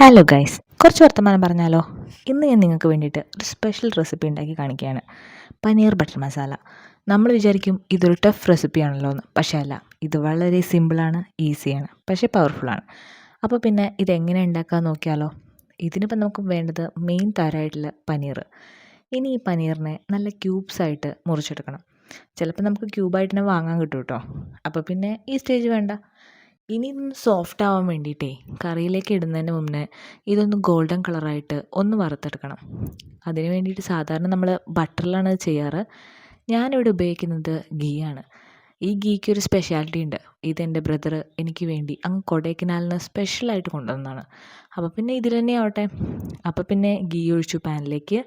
Hello guys കുറച്ച് വർത്തമാനം പറഞ്ഞാലോ? ഇന്ന് ഞാൻ നിങ്ങൾക്ക് വേണ്ടിയിട്ട് ഒരു സ്പെഷ്യൽ റെസിപ്പി ഉണ്ടാക്കി കാണിക്കുകയാണ്. പനീർ ബട്ടർ മസാല. നമ്മൾ വിചാരിക്കും ഇതൊരു ടഫ് റെസിപ്പിയാണല്ലോ എന്ന്. പക്ഷേ അല്ല ഇത് വളരെ സിമ്പിളാണ് ഈസിയാണ് പക്ഷേ പവർഫുള്ളാണ് അപ്പോൾ പിന്നെ ഇത് ഇതെങ്ങനെ ഉണ്ടാക്കാൻ നോക്കിയാലോ? ഇതിനിപ്പോൾ നമുക്ക് വേണ്ടത് മെയിൻ താരമായിട്ടുള്ള പനീർ. ഇനി ഈ പനീറിനെ നല്ല ക്യൂബ്സ് ആയിട്ട് മുറിച്ചെടുക്കണം. ചിലപ്പോൾ നമുക്ക് ക്യൂബായിട്ട് തന്നെ വാങ്ങാൻ കിട്ടും കേട്ടോ. അപ്പോൾ പിന്നെ ഈ സ്റ്റേജ് വേണ്ട. ഇനി ഇതൊന്ന് സോഫ്റ്റ് ആവാൻ വേണ്ടിയിട്ടേ കറിയിലേക്ക് ഇടുന്നതിന് മുന്നേ ഇതൊന്ന് ഗോൾഡൻ കളറായിട്ട് ഒന്ന് വറുത്തെടുക്കണം. അതിന് വേണ്ടിയിട്ട് സാധാരണ നമ്മൾ ബട്ടറിലാണ് ചെയ്യാറ്. ഞാനിവിടെ ഉപയോഗിക്കുന്നത് ഗീ ആണ്. ഈ ഗീക്ക് ഒരു സ്പെഷ്യാലിറ്റി ഉണ്ട്. ഇത് എന്റെ ബ്രദർ എനിക്ക് വേണ്ടി അങ്ങ് കൊടൈക്കനാലിന് സ്പെഷ്യലായിട്ട് കൊണ്ടുവന്നതാണ്. അപ്പോൾ പിന്നെ ഇതിൽ തന്നെ ആവട്ടെ. അപ്പോൾ പിന്നെ ഗീ ഒഴിച്ചു പാനിലേക്ക്.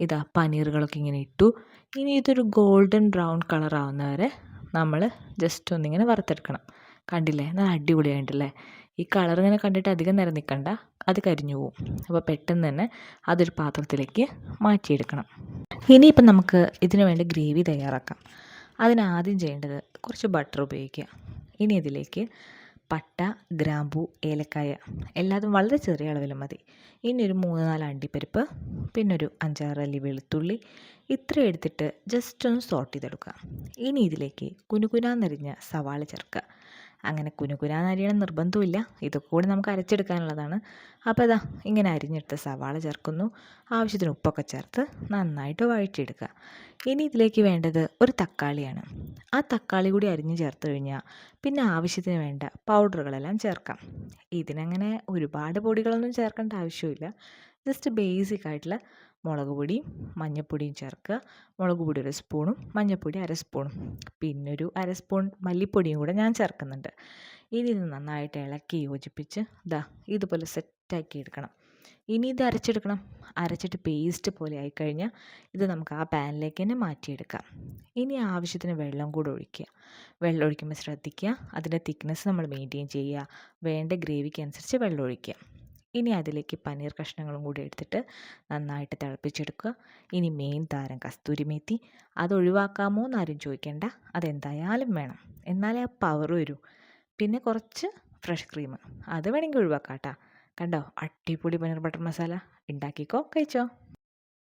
ഇതാ പനീറുകളൊക്കെ ഇങ്ങനെ ഇട്ടു. ഇനി ഇതൊരു ഗോൾഡൻ ബ്രൗൺ കളറാവുന്നവരെ നമ്മൾ ജസ്റ്റ് ഒന്നിങ്ങനെ വറുത്തെടുക്കണം. കണ്ടില്ലേ? നല്ല അടിപൊളിയായിട്ടല്ലേ ഈ കളർ ഇങ്ങനെ കണ്ടിട്ട് അധികം നേരം നിൽക്കണ്ട അത് കരിഞ്ഞു പോവും. അപ്പോൾ പെട്ടെന്ന് തന്നെ അതൊരു പാത്രത്തിലേക്ക് മാറ്റിയെടുക്കണം. ഇനിയിപ്പം നമുക്ക് ഇതിനു വേണ്ടി ഗ്രേവി തയ്യാറാക്കാം. അതിനാദ്യം ചെയ്യേണ്ടത് കുറച്ച് ബട്ടർ ഉപയോഗിക്കുക. ഇനി ഇതിലേക്ക് പട്ട ഗ്രാമ്പു ഏലക്കായ എല്ലാതും വളരെ ചെറിയ അളവിൽ മതി. ഇനി ഒരു മൂന്ന് നാല് അണ്ടിപ്പരിപ്പ് പിന്നെ ഒരു അഞ്ചാറ് അല്ലി വെളുത്തുള്ളി ഇത്രയും എടുത്തിട്ട് ജസ്റ്റ് ഒന്ന് സോട്ട് ചെയ്തെടുക്കുക. ഇനി ഇതിലേക്ക് കുനുകുനാന്നരിഞ്ഞ സവാള ചേർക്കുക. അങ്ങനെ കുനുകുനാന്ന് അരിയണം നിർബന്ധമില്ല ഇതൊക്കെ കൂടി നമുക്ക് അരച്ചെടുക്കാനുള്ളതാണ്. അപ്പോൾ ഇതാ ഇങ്ങനെ അരിഞ്ഞെടുത്ത സവാള ചേർക്കുന്നു. ആവശ്യത്തിന് ഉപ്പൊക്കെ ചേർത്ത് നന്നായിട്ട് വഴറ്റിയെടുക്കുക. ഇനി ഇതിലേക്ക് വേണ്ടത് ഒരു തക്കാളിയാണ്. ആ തക്കാളി കൂടി അരിഞ്ഞ് ചേർത്ത് കഴിഞ്ഞാൽ പിന്നെ ആവശ്യത്തിന് വേണ്ട പൗഡറുകളെല്ലാം ചേർക്കാം. ഇതിനങ്ങനെ ഒരുപാട് പൊടികളൊന്നും ചേർക്കേണ്ട ആവശ്യമില്ല. ജസ്റ്റ് ബേസിക് ആയിട്ടുള്ള മുളക് പൊടിയും മഞ്ഞൾപ്പൊടിയും ചേർക്കുക. മുളക് പൊടി ഒരു സ്പൂണും മഞ്ഞൾപ്പൊടി അര സ്പൂണും. പിന്നെ ഒരു അര സ്പൂൺ മല്ലിപ്പൊടിയും കൂടെ ഞാൻ ചേർക്കുന്നുണ്ട്. ഇനി ഇത് നന്നായിട്ട് ഇളക്കി യോജിപ്പിച്ച് ഇതാ ഇതുപോലെ സെറ്റാക്കി എടുക്കണം. ഇനി ഇത് അരച്ചെടുക്കണം. അരച്ചിട്ട് പേസ്റ്റ് പോലെ ആയിക്കഴിഞ്ഞാൽ ഇത് നമുക്ക് ആ പാനിലേക്ക് തന്നെ മാറ്റിയെടുക്കാം. ഇനി ആവശ്യത്തിന് വെള്ളം കൂടെ ഒഴിക്കുക. വെള്ളം ഒഴിക്കുമ്പോൾ ശ്രദ്ധിക്കുക. അതിന്റെ തിക്നെസ് നമ്മൾ മെയിന്റെയിൻ ചെയ്യുക. വേണ്ട ഗ്രേവിക്ക് അനുസരിച്ച് വെള്ളം ഒഴിക്കുക. ഇനി അതിലേക്ക് പനീർ കഷ്ണങ്ങളും കൂടി എടുത്തിട്ട് നന്നായിട്ട് തിളപ്പിച്ചെടുക്കുക. ഇനി മെയിൻ താരം കസ്തൂരി മേത്തി. അത് ഒഴിവാക്കാമോ എന്നാരും ചോദിക്കേണ്ട. അതെന്തായാലും വേണം. എന്നാലേ ആ പവർ വരൂ. പിന്നെ കുറച്ച് ഫ്രഷ് ക്രീം അത് വേണമെങ്കിൽ ഒഴിവാക്കാം കേട്ടോ. കണ്ടോ? അടിപൊളി പനീർ ബട്ടർ മസാല. ഉണ്ടാക്കിക്കോ കഴിച്ചോ.